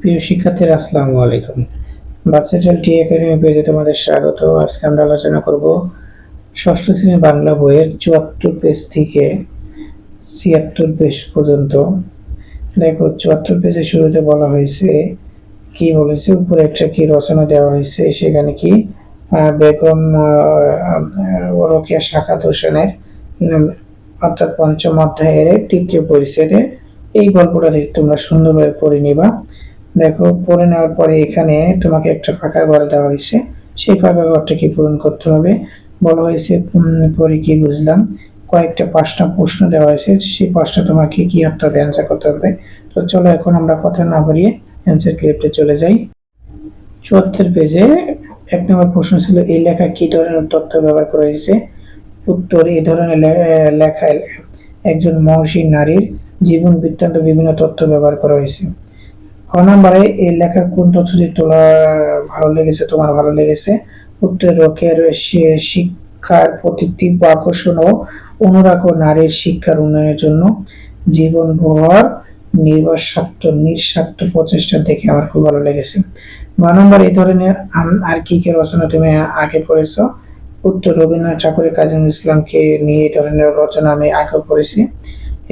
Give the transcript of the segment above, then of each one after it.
প্রিয় শিক্ষার্থীরা আসসালামু আলাইকুম। বাচ্চাটাল টি একাডেমি পেজে তোমাদের স্বাগত। আজকে আমরা আলোচনা করব ষষ্ঠ শ্রেণির বাংলা বইয়ের চুয়াত্তর পেজ থেকে ছিয়াত্তর পেজ পর্যন্ত। দেখো চুয়াত্তর পেজের শুরুতে বলা হয়েছে কি বলেছে উপরে একটা কি রচনা দেওয়া হয়েছে সেখানে কি বেগম আহ, আহ, রোকেয়া শাখাত হোসেনের অর্থাৎ পঞ্চম অধ্যায়ের তৃতীয় পরিচ্ছেদে এই গল্পটা থেকে তোমরা সুন্দরভাবে পড়ে নিবা। দেখো, পড়ে নেওয়ার পরে এখানে তোমাকে একটা ফাঁকা ঘর দেওয়া হয়েছে। সেই ফাঁকা ঘরটাকে পূরণ করতে হবে? বলা হয়েছে পরে কি বুঝলাম? কয়েকটা পাঁচটা প্রশ্ন দেওয়া হয়েছে। সেই পাঁচটা তোমাকে কি একটা অ্যান্সার করতে হবে। তো চলো এখন আমরা কথা না বাড়িয়ে অ্যান্সার ক্লিপটে চলে যাই। চুয়াত্তর পেজে এক নম্বর প্রশ্ন ছিল, এই লেখা কি ধরনের তথ্য ব্যবহার করা হয়েছে? উত্তর, এই ধরনের লেখায় একজন মহর্ষি নারীর জীবন বৃত্তান্ত বিভিন্ন তথ্য ব্যবহার করা হয়েছে। ক নম্বরে এই লেখার কোন তথ্যটি তোলা ভালো লেগেছে, তোমার ভালো লেগেছে? উত্তর রোকের শিক্ষার প্রতি তীব্র আকর্ষণ ও অনুরাগ ও নারীর শিক্ষার উন্নয়নের জন্য জীবনভর নির্ভর স্বার্থ নিঃস্বার্থ প্রচেষ্টা দেখে আমার খুব ভালো লেগেছে। গ নম্বর এই ধরনের আর কি কি রচনা তুমি আগে পড়েছো? উত্তর, রবীন্দ্রনাথ ঠাকুরের কাজী ইসলামকে নিয়ে এই ধরনের রচনা আমি আগেও পড়েছি।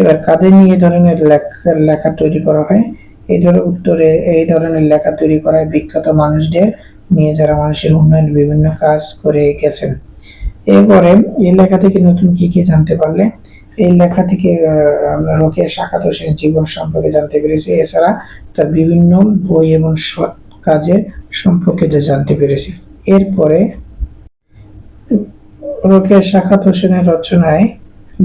এবার কাদের নিয়ে ধরনের লেখা লেখা তৈরি করা হয়? এই ধরনের উত্তরে এই ধরনের লেখা তৈরি করায় বিখ্যাত মানুষদের নিয়ে যারা মানুষের উন্নয়নে বিভিন্ন কাজ করে গেছেন। এরপরে এই লেখা থেকে নতুন কি কি জানতে পারলে? এই লেখা থেকে আমরা রোকেয়া শাখাত হোসেন জীবন সম্পর্কে জানতে পেরেছি। এছাড়া তার বিভিন্ন বই এবং সৎ কাজের সম্পর্কে জানতে পেরেছি। এরপরে রোকেয়া শাখাত হোসেনের রচনায়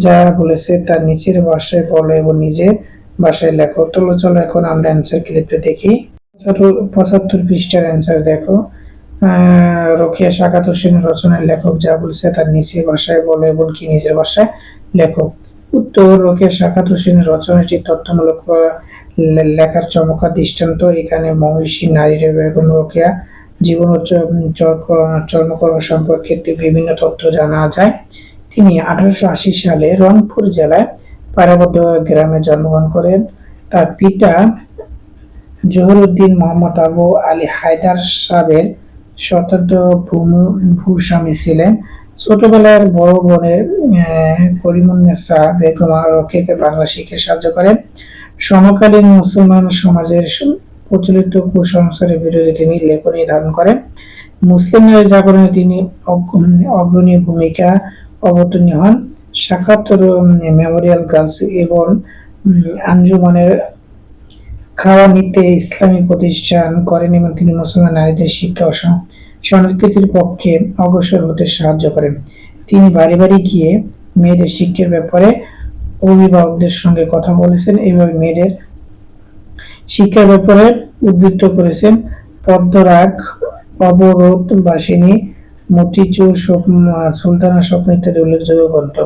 যা বলেছে, তার নিচের ভাষায় বলো এবং নিজের ভাষায় লেখো। চলো চলো এখন আমরা অ্যান্সার ক্লিপটা দেখি। পঁচাত্তর- পৃষ্ঠার অ্যান্সার দেখো। রোকেয়া শাখাত হোসেনের রচনার লেখক যা বলছে তার নিচের ভাষায় বলো এবং কি নিজের ভাষায় লেখো। উত্তর, রোকেয়া শাখাত হোসেনের রচনাটি তথ্যমূলক লেখার চমকা দৃষ্টান্ত। এখানে মহিষী, নারীর এবং রোকেয়া জীবন ও চর্মকর্ম সম্পর্কে বিভিন্ন তথ্য জানা যায়। তিনি আঠারোশো আশি সালে রংপুর জেলায় পারাবদ্ধ গ্রামে জন্মগ্রহণ করেন। তার পিতা জহুরুদ্দিন মোহাম্মদ আবু আলী হায়দার সাহেবের স্বতন্ত্র ভূস্বামী ছিলেন। ছোটবেলার বড় বোনের করিমুন্নেসা বেগম রকেকে বাংলা শিখে সাহায্য করেন। সমকালীন মুসলমান সমাজের প্রচলিত কুসংস্কারের বিরুদ্ধে তিনি লেখনী ধারণ করেন। মুসলিম জাগরণে তিনি অগ- অগ্রণী ভূমিকা অবতীর্ণ হন। সাক্ষাৎ মেমোরিয়াল গার্লস এবং আঞ্জুমানের খাওয়ানিতে ইসলামী প্রতিষ্ঠান করেন এবং তিনি মুসলমান নারীদের শিক্ষা ও সংস্কৃতির পক্ষে অগ্রসর হতে সাহায্য করেন। তিনি বাড়ি বাড়ি গিয়ে মেয়েদের শিক্ষার ব্যাপারে অভিভাবকদের সঙ্গে কথা বলেছেন এইভাবে মেয়েদের শিক্ষার ব্যাপারে উদ্বৃত্ত করেছেন। পদ্মরাগ, অবরোধ, বাসিনী মতিচুর সুলতানা স্বপ্ন ইত্যাদি উল্লেখযোগ্য গ্রন্থ।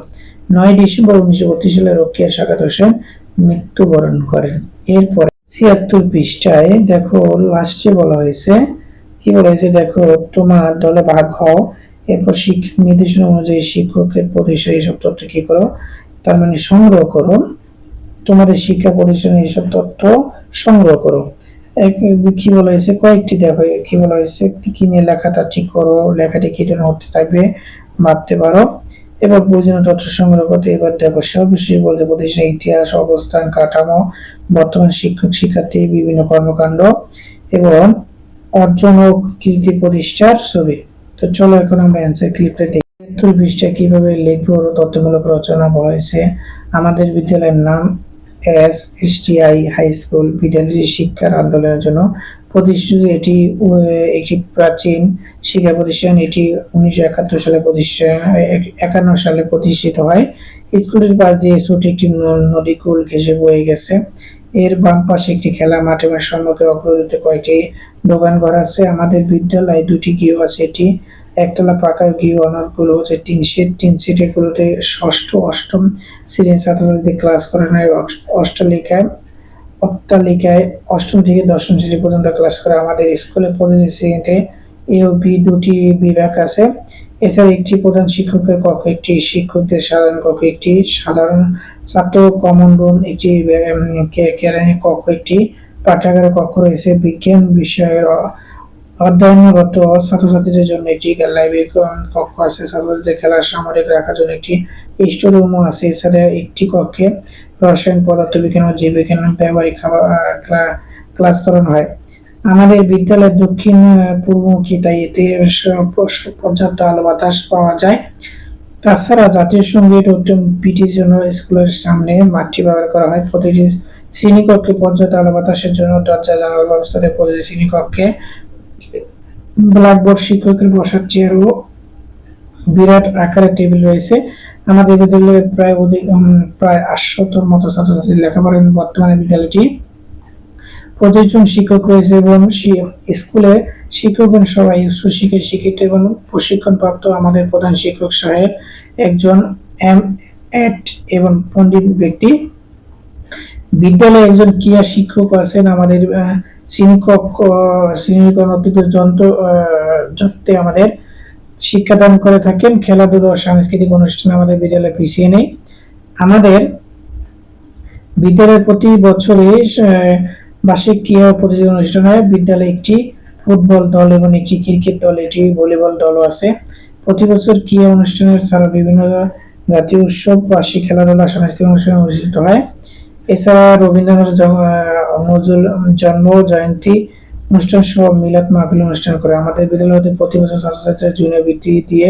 নয় ডিসেম্বর উনিশশো বত্রিশ সালে রক্ষিয়া শাখাত হোসেন মৃত্যুবরণ করেন। এরপরে ছিয়াত্তর পৃষ্ঠায় দেখো লাস্টে বলা হয়েছে, কি বলা হয়েছে? দেখো, তোমার দলে ভাগ হও, এরপর শিক্ষক নির্দেশনা অনুযায়ী শিক্ষকের প্রতিষ্ঠা এইসব তথ্য কি করো? তার মানে সংগ্রহ করো। তোমাদের শিক্ষা প্রতিষ্ঠানে এইসব তথ্য সংগ্রহ করো। কি বলা হয়েছে? কয়েকটি দেখো, কি বলা হয়েছে? কি নিয়ে লেখাটা ঠিক করো? লেখাটি কি ধরনের হতে থাকবে? ভাবতে পারো। এবার প্রয়োজনীয় তথ্য সংগ্রহ করতে এবার দেখো, সর্বশেষ বলছে প্রতিষ্ঠানের ইতিহাস, অবস্থান, কাঠামো, বর্তমান শিক্ষক, শিক্ষার্থী, বিভিন্ন কর্মকাণ্ড এবং অর্জন ও কীর্তি প্রতিষ্ঠার ছবি। তো চলো এখন আমরা অ্যান্সার ক্লিপটা দেখি। সত্তর পৃষ্ঠা কীভাবে লিখব? তথ্যমূলক রচনা বলা হয়েছে। আমাদের বিদ্যালয়ের নাম এস এসটিআই হাই স্কুল বিদ্যালয় শিক্ষার আন্দোলনের জন্য প্রতিষ্ঠিত। এটি একটি প্রাচীন শিক্ষা প্রতিষ্ঠান। এটি উনিশশো একাত্তর সালে প্রতিষ্ঠান এক- একান্ন সালে প্রতিষ্ঠিত হয়। স্কুলটির পাশ দিয়ে ছোট একটি ন- নদীকুল ঘেঁষে বয়ে গেছে। এর বাম পাশে একটি খেলা মাঠ এবং সম্মুখে অগ্রগতিতে কয়েকটি দোকান ঘর আছে। আমাদের বিদ্যালয়ে দুটি গৃহ আছে। এটি একতলা পাকা গৃহ অনেকগুলো হচ্ছে টিন শেড। টিন শেড এগুলোতে ষষ্ঠ, অষ্টম শ্রেণির ছাত্রছাত্রীদের ক্লাস করানো হয়। অষ্ট- অষ্টলিকায়, অট্টালিকায় অষ্টম থেকে দশম শ্রেণি পর্যন্ত ক্লাস করে আমাদের স্কুলে প্রতিটি শ্রেণীতে এ ও বি দুটি বিভাগ আছে। এছাড়া একটি প্রধান শিক্ষকের কক্ষ, একটি শিক্ষকদের সাধারণ কক্ষ, একটি সাধারণ ছাত্র কমন রুম একটি কেরানি কক্ষ, একটি পাঠাগার কক্ষ রয়েছে। বিজ্ঞান বিষয়ের অধ্যয়নরত ছাত্রছাত্রীদের জন্য একটি লাইব্রেরি কক্ষ আছে। ছাত্রছাত্রীদের খেলার সামরিক রাখার জন্য একটি স্টোর রুমও আছে। এছাড়া একটি কক্ষে রসায়ন পদার্থবিজ্ঞান ও জীববিজ্ঞান ব্যবহারিক খাবার ক্লাস করানো হয়। আমাদের বিদ্যালয়ের দক্ষিণ পূর্বমুখী তাই এতে পর্যাপ্ত আলো বাতাস পাওয়া যায়। তাছাড়া জাতীয় সংগীত ও পিটির জন্য স্কুলের সামনে মাঠটি ব্যবহার করা হয়। প্রতিটি শ্রেণীকক্ষে পর্যাপ্ত আলো বাতাসের জন্য দরজা, জানালার ব্যবস্থা প্রতিটি শ্রেণীকক্ষে ব্ল্যাকবোর্ড শিক্ষকের বসার চেয়ার ও বিরাট আকারের টেবিল রয়েছে। আমাদের বিদ্যালয়ে প্রায় অধিক প্রায় আটশোতর মতো ছাত্রছাত্রী লেখাপড়া করেন বর্তমানে বিদ্যালয়টি। পঁচিশ জন শিক্ষক রয়েছে এবং স্কুলে শিক্ষকগণ সবাই উচ্চশিক্ষায় শিক্ষিত এবং প্রশিক্ষণপ্রাপ্ত আমাদের প্রধান শিক্ষক সাহেব, একজন এম, এট এবং পণ্ডিত ব্যক্তি। বিদ্যালয়ে একজন ক্রিয়া শিক্ষক আছেন আমাদের শ্রেণীকক্ষ শ্রেণীকর্মীকে যন্ত্র যত্তে আমাদের শিক্ষাদান করে থাকেন। খেলাধুলা সাংস্কৃতিক অনুষ্ঠান আমাদের বিদ্যালয়ে পিছিয়ে নেই। আমাদের বিদ্যালয়ে প্রতি বছরে বার্ষিক ক্রীড়া প্রতিযোগিতা অনুষ্ঠান হয়। বিদ্যালয়ে একটি ফুটবল দল এবং একটি ক্রিকেট দল, একটি ভলিবল দলও আছে। প্রতি বছর ক্রীড়া অনুষ্ঠানের ছাড়া বিভিন্ন জাতীয় উৎসব, বার্ষিক খেলাধুলা, সাংস্কৃতিক অনুষ্ঠান অনুষ্ঠিত হয়। এছাড়া রবীন্দ্রনাথ নজরুল জন্ম জয়ন্তী অনুষ্ঠান সহ মিলাদ মাহফিল অনুষ্ঠান করে। আমাদের বিদ্যালয়তে প্রতি বছর ছাত্রছাত্রীরা জুনিয়র বৃত্তি দিয়ে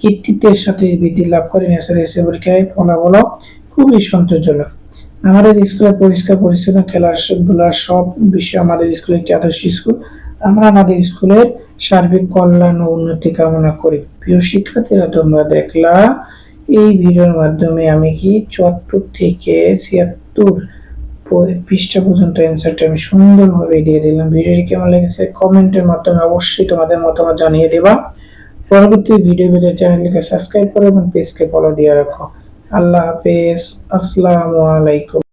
কৃতিত্বের সাথে বৃত্তি লাভ করেন। এছাড়া এসে পরীক্ষায় ফলাফল খুবই সন্তোষজনক। আমাদের স্কুলে পরিষ্কার পরিচ্ছন্ন খেলার খেলাধুলার সব বিষয়ে আমাদের স্কুল একটি আদর্শ স্কুল। আমরা আমাদের স্কুলের সার্বিক কল্যাণ ও উন্নতি কামনা করি। প্রিয় শিক্ষার্থীরা, তোমরা দেখলা, এই ভিডিওর মাধ্যমে আমি কি চটপুর থেকে ছিয়াত্তর প- পৃষ্ঠা পর্যন্ত অ্যান্সারটা আমি সুন্দরভাবে দিয়ে দিলাম। ভিডিওটি কেমন লেগেছে কমেন্টের মাধ্যমে অবশ্যই তোমাদের মতামত জানিয়ে দেবা। পরবর্তী ভিডিও ভিডিও চ্যানেলকে সাবস্ক্রাইব করো এবং পেজকে ফলো দিয়ে রাখো। আল্লাহ হাফেজ। আসসালামু আলাইকুম।